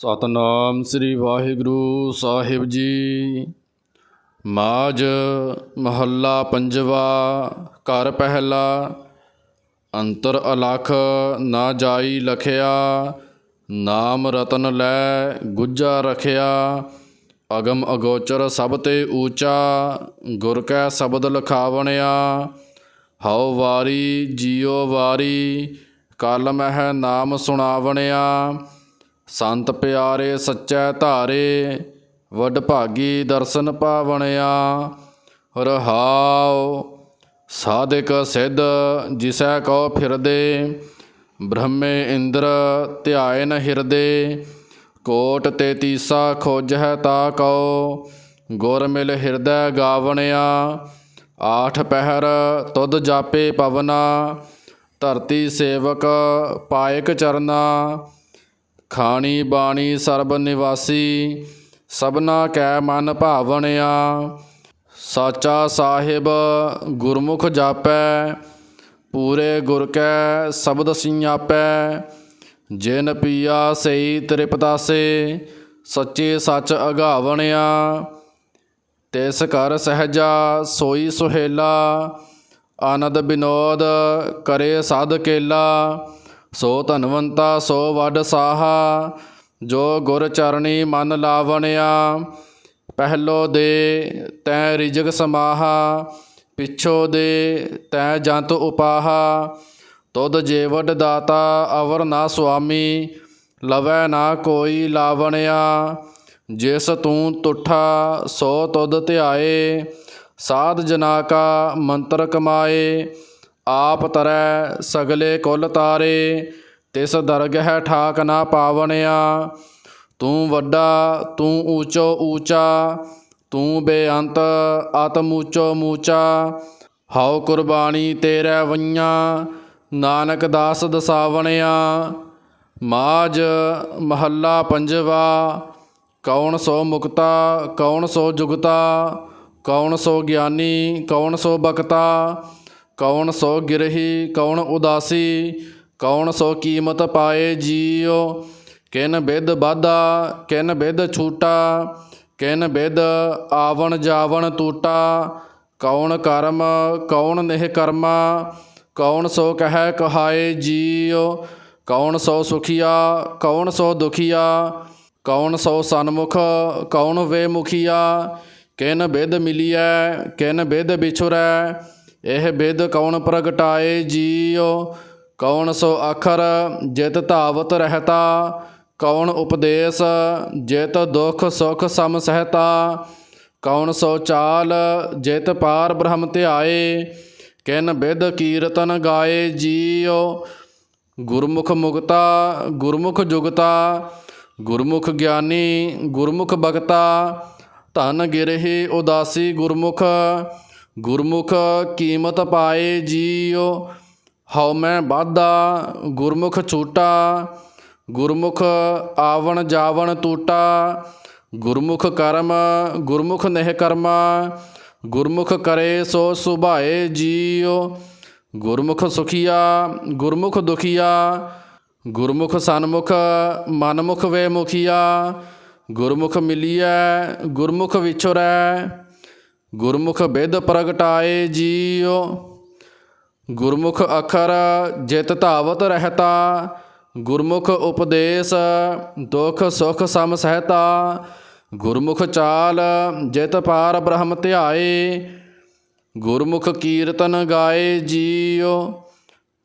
ਸਤਨਾਮ ਸ੍ਰੀ ਵਾਹਿਗੁਰੂ ਸਾਹਿਬ ਜੀ। ਮਾਝ ਮਹੱਲਾ ਪੰਜਵਾ, ਘਰ ਪਹਿਲਾ। ਅੰਤਰ ਅਲਖ ਨਾ ਜਾਈ ਲਖਿਆ, ਨਾਮ ਰਤਨ ਲੈ ਗੁੱਜਾ ਰਖਿਆ। ਅਗਮ ਅਗੋਚਰ ਸਭ ਤੇ ਊਚਾ, ਗੁਰ ਕੈ ਸ਼ਬਦ ਲਖਾਵਣਿਆ। ਹਉ ਵਾਰੀ, ਜੀਉ ਵਾਰੀ, ਕਲ ਮਹਿ ਨਾਮ ਸੁਣਾਵਣਿਆ। ਸੰਤ ਪਿਆਰੇ ਸੱਚੈ ਧਾਰੇ, ਵਡ ਭਾਗੀ ਦਰਸ਼ਨ ਪਾਵਣਿਆ। ਰਹਾਉ ਸਾਧਿਕ ਸਿੱਧ ਜਿਸੈ ਕੋ ਫਿਰਦੇ, ਬ੍ਰਹਮੇ ਇੰਦਰ ਧਿਆਇਨ ਹਿਰਦੇ। ਕੋਟ ਤੇ ਤੀਸਾ ਖੋਜਹਿ ਤਾ ਕਉ, ਗੁਰ ਮਿਲ ਹਿਰਦੈ ਗਾਵਣਿਆ। ਆਠ ਪਹਿਰ ਤੁਧ ਜਾਪੇ ਪਵਨਾ, ਧਰਤੀ ਸੇਵਕ ਪਾਇਕ ਚਰਨਾ। ਖਾਣੀ ਬਾਣੀ ਸਰਬ ਨਿਵਾਸੀ, ਸਭਨਾ ਕੈ ਮਨ ਭਾਵਣਿਆ। ਸਾਚਾ ਸਾਹਿਬ ਗੁਰਮੁਖ ਜਾਪੈ, ਪੂਰੇ ਗੁਰ ਕੈ ਸ਼ਬਦ ਸਿਆਪੈ। ਜਿਨ ਪੀਆ ਸਈ ਤ੍ਰਿਪਤਾਸੇ ਸੱਚੇ ਸੱਚ ਅਗਾਵਣਿਆ। ਤਿਸ ਘਰ ਸਹਜਾ ਸੋਈ ਸੁਹੇਲਾ, ਆਨੰਦ ਬਿਨੋਦ ਕਰੇ ਸਾਧ ਕੇਲਾ। ਸੋ ਧਨਵੰਤਾ, ਸੋ ਵੱਡ ਸਾਹਾ, ਜੋ ਗੁਰ ਚਰਣੀ ਮਨ ਲਾਵਣਿਆ, ਪਹਿਲੋ ਦੇ ਤੈ ਰਿਜਕ ਸਮਾਹਾ, ਪਿਛੋ ਦੇ ਤੈ ਜੰਤ ਉਪਾਹਾ। ਤੁਧ ਜੀਵਟ ਦਾਤਾ, ਅਵਰ ਨਾ ਸੁਆਮੀ, ਲਵੈ ਨਾ ਕੋਈ ਲਾਵਣਿਆ। ਜਿਸ ਤੂੰ ਤੁਠਾ, ਸੋ ਤੁਧ ਧਿਆਏ, ਸਾਧ ਜਨਾ ਕਾ ਮੰਤਰ ਕਮਾਏ। ਆਪ ਤਰੈ ਸਗਲੇ ਕੁਲ ਤਾਰੇ, ਤਿਸ ਦਰਗਹਿ ਠਾਕ ਨਾ ਪਾਵਣਿਆ। ਤੂੰ ਵੱਡਾ, ਤੂੰ ਊਚੋ ਊਚਾ, ਤੂੰ ਬੇਅੰਤ ਆਤਮ ਊਚੋ ਮੂਚਾ। ਹਉ ਕੁਰਬਾਨੀ ਤੇਰੇ ਵਈਆਂ, ਨਾਨਕ ਦਾਸ ਦਸਾਵਣਿਆ। ਮਾਜ ਮਹੱਲਾ ਪੰਜਵਾ, ਕੌਣ ਸੋ ਮੁਕਤਾ, ਕੌਣ ਸੋ ਜੁਗਤਾ, ਕੌਣ ਸੋ ਗਿਆਨੀ, ਕੌਣ ਸੋ ਬਕਤਾ ਕੌਣ ਸੋ ਗਿਰਹੀ, ਕੌਣ ਉਦਾਸੀ, ਕੌਣ ਸੋ ਕੀਮਤ ਪਾਏ ਜੀਉ। ਕਿਨ ਬਿਦ ਬਾਧਾ ਕਿਨ ਬਿਦ ਛੂਟਾ, ਕਿਨ ਬਿਦ ਆਵਣ ਜਾਵਣ ਟੂਟਾ ਕੌਣ ਕਰਮ, ਕੌਣ ਨਿਹ ਕਰਮਾ, ਕੌਣ ਸੋ ਕਹੈ ਕਹਾਏ ਜੀਉ। ਕੌਣ ਸੋ ਸੁਖੀਆ, ਕੌਣ ਸੋ ਦੁਖੀਆ। ਕੌਣ ਸੋ ਸਨਮੁਖ, ਕੌਣ ਵੇ ਮੁਖੀਆ। ਕਿਨ ਬਿਦ ਮਿਲੀਐ, ਕਿਨ ਬਿਦ ਵਿਛੁਰੈ। ਇਹ ਬਿਦ ਕੌਣ ਪ੍ਰਗਟਾਏ ਜੀਉ? ਕੌਣ ਸੋ ਅਖਰ ਜਿਤ ਧਾਵਤ ਰਹਤਾ? ਕੌਣ ਉਪਦੇਸ਼ ਜਿਤ ਦੁਖ ਸੁਖ ਸਮ ਸਹਤਾ? ਕੌਣ ਸੋ ਚਾਲ ਜਿਤ ਪਾਰ ਬ੍ਰਹਮ ਧਿਆਏ? ਕਿਨ ਬਿਦ ਕੀਰਤਨ ਗਾਏ ਜੀਉ? ਗੁਰਮੁਖ ਮੁਗਤਾ ਗੁਰਮੁਖ ਜੁਗਤਾ। ਗੁਰਮੁਖ ਗਿਆਨੀ, ਗੁਰਮੁਖ ਬਗਤਾ ਧਨ ਗਿਰਹਿ ਉਦਾਸੀ ਗੁਰਮੁਖ। ਗੁਰਮੁਖ ਕੀਮਤ ਪਾਏ ਜੀਉ, ਹਉ ਮੈਂ ਬਾਧਾ ਗੁਰਮੁਖ ਛੂਟਾ, ਗੁਰਮੁਖ ਆਵਣ ਜਾਵਣ ਟੂਟਾ, ਗੁਰਮੁਖ ਕਰਮ, ਗੁਰਮੁਖ ਨਹਿ ਕਰਮਾ, ਗੁਰਮੁਖ ਕਰੇ ਸੋ ਸੁਭਾਏ ਜੀਉ, ਗੁਰਮੁਖ ਸੁਖੀਆ, ਗੁਰਮੁਖ ਦੁਖੀਆ, ਗੁਰਮੁਖ ਸਨਮੁਖ, ਮਨਮੁਖ ਵੇ ਮੁਖੀਆ ਗੁਰਮੁਖ ਮਿਲੀਐ, ਗੁਰਮੁਖ ਵਿਛੁਰੈ। ਗੁਰਮੁਖ ਬਿਦ ਪ੍ਰਗਟਾਏ ਜੀਉ, ਗੁਰਮੁਖ ਅਖਰ ਜਿਤ ਧਾਵਤ ਰਹਤਾ, ਗੁਰਮੁਖ ਉਪਦੇਸ਼ ਦੁਖ ਸੁਖ ਸਮ ਸਹਿਤਾ, ਗੁਰਮੁਖ ਚਾਲ ਜਿਤ ਪਾਰ ਬ੍ਰਹਮ ਧਿਆਏ, ਗੁਰਮੁਖ ਕੀਰਤਨ ਗਾਏ ਜੀਉ,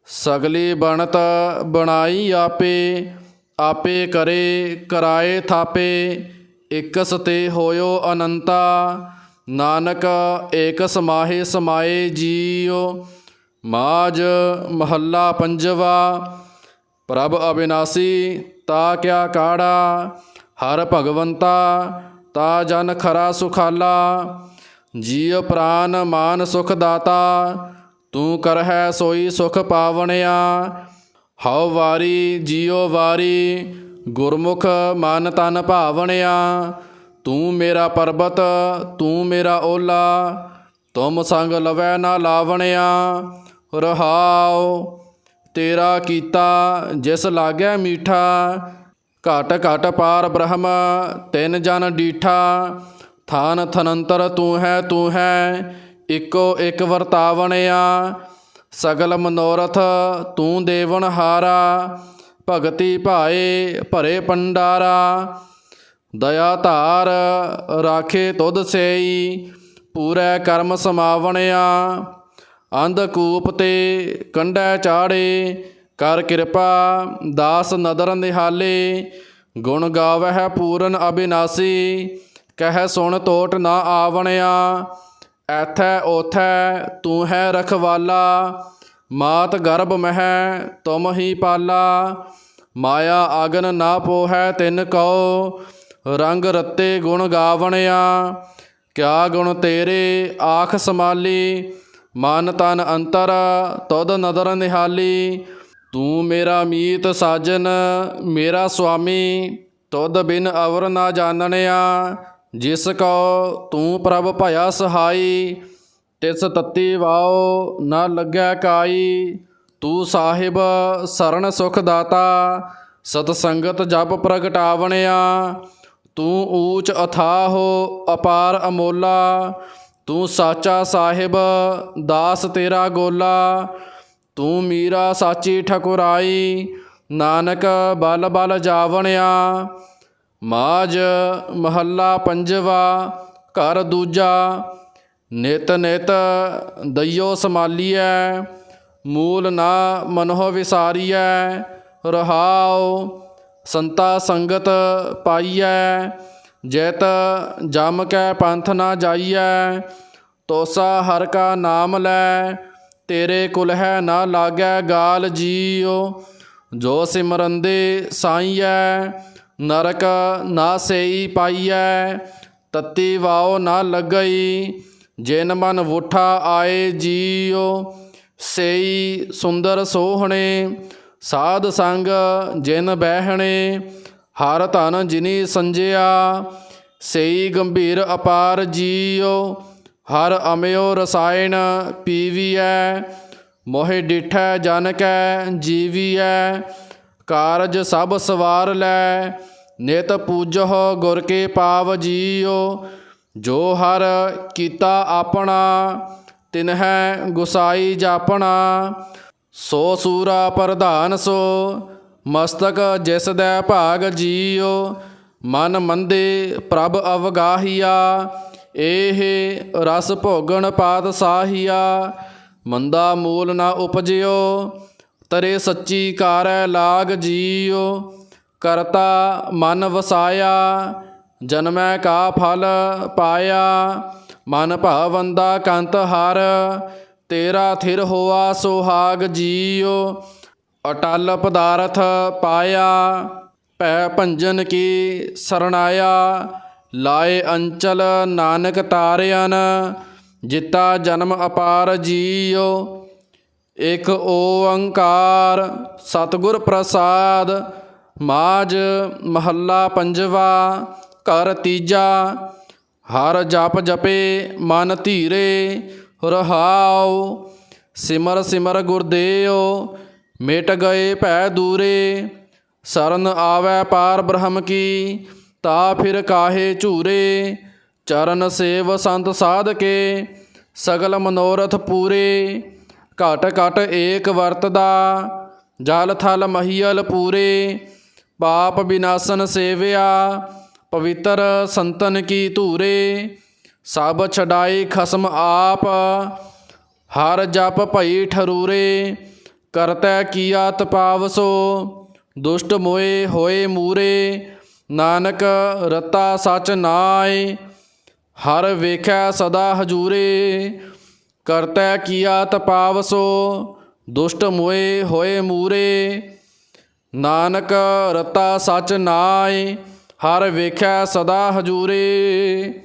ਸਗਲੀ ਬਣਤ ਬਣਾਈ ਆਪੇ ਆਪੇ ਕਰੇ, ਕਰਾਏ ਥਾਪੇ, ਇਕਸ ਤੇ ਹੋਇਓ ਅਨੰਤਾ ਨਾਨਕ ਏਕ ਸਮਾਹੇ ਸਮਾਏ ਜੀਉ ਮਾਜ ਮਹੱਲਾ ਪੰਜਵਾ। ਪ੍ਰਭ ਅਬਿਨਾਸੀ, ਤਾ ਕਿਆ ਕਾੜਾ, ਹਰ ਭਗਵੰਤਾ, ਤਾ ਜਨ ਖਰਾ ਸੁਖਾਲਾ। ਜੀਵ ਪ੍ਰਾਨ ਮਾਨ ਸੁਖ ਦਾਤਾ, ਤੂੰ ਕਰਹਿ ਸੋਈ ਸੁਖ ਪਾਵਣਿਆ। ਹਉ ਵਾਰੀ, ਜੀਉ ਵਾਰੀ, ਗੁਰਮੁਖ ਮਨ ਤਨ ਭਾਵਣਿਆ। ਤੂੰ ਮੇਰਾ ਪਰਬਤ, ਤੂੰ ਮੇਰਾ ਓਲਾ, ਤੁਮ ਸੰਗ ਲਵੈ ਨਾ ਲਾਵਣਿਆ। ਰਹਾਉ, ਤੇਰਾ ਕੀਤਾ ਜਿਸ ਲਾਗੈ ਮੀਠਾ। ਘਟ ਘਟ ਪਾਰ ਬ੍ਰਹਮ, ਤਿੰਨ ਜਨ ਡੀਠਾ। ਥਾਨ ਥਨੰਤਰ ਤੂੰ ਹੈ ਤੂੰ ਹੈ, ਇੱਕੋ ਇੱਕ ਵਰਤਾਵਣਿਆ। ਸਗਲ ਮਨੋਰਥ ਤੂੰ ਦੇਵਨ ਹਾਰਾ, ਭਗਤੀ ਭਾਏ ਭਰੇ ਪੰਡਾਰਾ। ਦਇਆ ਧਾਰ ਰਾਖੇ ਤੁਧ ਸੇਈ, ਪੂਰੇ ਕਰਮ ਸਮਾਵਣਿਆ। ਅੰਧਕੂਪ ਤੇ ਕੰਢੈ ਚਾੜੇ, ਕਰ ਕਿਰਪਾ, ਦਾਸ ਨਦਰ ਨਿਹਾਲੇ। ਗੁਣ ਗਾਵਹਿ ਪੂਰਨ ਅਬਿਨਾਸੀ, ਕਹਿ ਸੁਣ ਤੋਟ ਨਾ ਆਵਣਿਆ। ਐਥੈ ਓਥੈ ਤੂੰ ਹੈ ਰਖਵਾਲਾ, ਮਾਤ ਗਰਭ ਮਹਿ ਤੁਮ ਹੀ ਪਾਲਾ। ਮਾਇਆ ਆਗਨ ਨਾ ਪੋਹੈ ਤਿਨ ਕਉ ਰੰਗ ਰਤੇ ਗੁਣ ਗਾਵਣਿਆ, ਕਿਆ ਗੁਣ ਤੇਰੇ ਆਖ ਸਮਾਲੀ, ਮਨ ਤਨ ਅੰਤਰ, ਤੁਧ ਨਦਰ ਨਿਹਾਲੀ। ਤੂੰ ਮੇਰਾ ਮੀਤ ਸਾਜਨ, ਮੇਰਾ ਸੁਆਮੀ, ਤੁਧ ਬਿਨ ਅਵਰ ਨਾ ਜਾਣਨਿਆ। ਜਿਸ ਕੋ ਤੂੰ ਪ੍ਰਭ ਭਇਆ ਸਹਾਈ, ਤਿਸ ਤਤੀ ਵਾਓ ਨਾ ਲੱਗੈ ਕਾਈ। ਤੂੰ ਸਾਹਿਬ ਸਰਣ ਸੁਖ ਦਾਤਾ ਸਤ ਸੰਗਤ ਜਪ ਪ੍ਰਗਟਾਵਣਿਆ। ਤੂੰ ਊਚ ਅਥਾਹੋ ਅਪਾਰ ਅਮੋਲਾ, ਤੂੰ ਸਾਚਾ ਸਾਹਿਬ, ਦਾਸ ਤੇਰਾ ਗੋਲਾ, ਤੂੰ ਮੀਰਾ ਸਾਚੀ ਠਕੁਰਾਈ, ਨਾਨਕ ਬਲ ਬਲ ਜਾਵਣਿਆ ਮਾਜ ਮਹੱਲਾ ਪੰਜਵਾ, ਘਰ ਦੂਜਾ, ਨਿਤ ਨਿਤ ਦਈਓ ਸਮਾਲੀਐ, ਮੂਲ ਨਾ ਮਨੋ ਵਿਸਾਰੀਐ ਰਹਾਓ ਸੰਤਾ ਸੰਗਤ ਪਾਈਐ, ਜੈਤ ਜਮ ਕੈ ਪੰਥ ਨਾ ਜਾਈਐ, ਤੋਸਾ ਹਰ ਕਾ ਨਾਮ ਲੈ, ਤੇਰੇ ਕੁਲ ਹੈ ਨਾ ਲਾਗੈ ਗਾਲ ਜੀਉ। ਜੋ ਸਿਮਰੰਦੇ ਸਾਈਐ, ਨਰਕ ਨਾ ਸੇਈ ਪਾਈਐ, ਤਤੀ ਵਾਓ ਨਾ ਲੱਗਈ, ਜਿਨ ਮਨ ਵੁਠਾ ਆਏ ਜੀਉ। ਸੇਈ ਸੁੰਦਰ ਸੋਹਣੇ ਸਾਧ ਸੰਗ ਜਿਨ ਬਹਿਣੇ, ਹਰ ਧਨ ਜਿਨੀ ਸੰਜਿਆ, ਸੇਈ ਗੰਭੀਰ ਅਪਾਰ ਜੀਉ, ਹਰ ਅਮਿਓ ਰਸਾਇਣ ਪੀਵੀਐ, ਮੋਹਿ ਡਿਠੈ ਜਨ ਕੈ ਜੀਵੀਐ, ਕਾਰਜ ਸਭ ਸਵਾਰ ਲੈ, ਨਿਤ ਪੂਜਹੁ ਗੁਰ ਕੇ ਪਾਵ ਜੀਉ, ਜੋ ਹਰ ਕੀਤਾ ਆਪਣਾ, ਤਿਨਹਿ ਗੁਸਾਈ ਜਾਪਣਾ ਸੋ ਸੂਰਾ ਪ੍ਰਧਾਨ ਸੋ, ਮਸਤਕ ਜਿਸ ਦੈ ਭਾਗ ਜੀਉ ਮਨ ਮੰਦੇ ਪ੍ਰਭ ਅਵਗਾਹੀਆ ਇਹ ਰਸ ਭੋਗਣ ਪਾਤ ਸਾਹੀਆ, ਮੰਦਾ ਮੂਲ ਨਾ ਉਪਜਿਓ, ਤਰੇ ਸੱਚੀ ਕਾਰੈ ਲਾਗ ਜੀਉ ਕਰਤਾ ਮਨ ਵਸਾਇਆ, ਜਨਮੈ ਕਾ ਫਲ ਪਾਇਆ, ਮਨ ਭਾਵੰਦਾ ਕੰਤ ਹਰ ਤੇਰਾ ਥਿਰ ਹੋਆ ਸੁਹਾਗ ਜੀਉ, ਅਟਲ ਪਦਾਰਥ ਪਾਇਆ, ਭੈ ਭੰਜਨ ਕੀ ਸਰਣਾਇਆ, ਲਾਏ ਅੰਚਲ ਨਾਨਕ ਤਾਰਿਆਨ, ਜਿਤਾ ਜਨਮ ਅਪਾਰ ਜੀਉ, ਇਕ ਓੰਕਾਰ ਸਤਿਗੁਰ ਪ੍ਰਸਾਦ ਮਾਜ ਮਹੱਲਾ ਪੰਜਵਾ, ਘਰ ਤੀਜਾ, ਹਰ ਜਪ ਜਪੇ ਮਨ ਧੀਰੇ ਰਹਾਉ, ਸਿਮਰ ਸਿਮਰ ਗੁਰਦੇਓ ਮਿਟ ਗਏ ਭੈ ਦੂਰੇ, ਸਰਨ ਆਵੈ ਪਾਰ ਬ੍ਰਹਮ ਕੀ, ਤਾ ਫਿਰ ਕਾਹੇ ਝੂਰੇ, ਚਰਨ ਸੇਵ ਸੰਤ ਸਾਧਕੇ, ਸਗਲ ਮਨੋਰਥ ਪੂਰੇ, ਘਟ ਘਟ ਏਕ ਵਰਤਦਾ, ਜਲ ਥਲ ਮਹੀਲ ਪੂਰੇ, ਪਾਪ ਬਿਨਾਸਨ ਸੇਵਿਆ, ਪਵਿੱਤਰ ਸੰਤਨ ਕੀ ਧੂਰੇ ਸਭ ਛਡਾਈ ਖਸਮ ਆਪ, ਹਰ ਜਪ ਭਈ ਠਰੂਰੇ, ਕਰਤੈ ਕੀਆ ਤਪਾਵਸੋ, ਦੁਸ਼ਟ ਮੋਏ ਹੋਏ ਮੂਰੇ, ਨਾਨਕ ਰਤਾ ਸਚ ਨਾਏ, ਹਰ ਵੇਖੈ ਸਦਾ ਹਜੂਰੇ, ਕਰਤੈ ਕੀਆ ਤਪਾਵਸੋ, ਦੁਸ਼ਟ ਮੋਏ ਹੋਏ ਮੂਰੇ, ਨਾਨਕ ਰਤਾ ਸਚ ਨਾਏ, ਹਰ ਵੇਖੈ ਸਦਾ ਹਜੂਰੇ।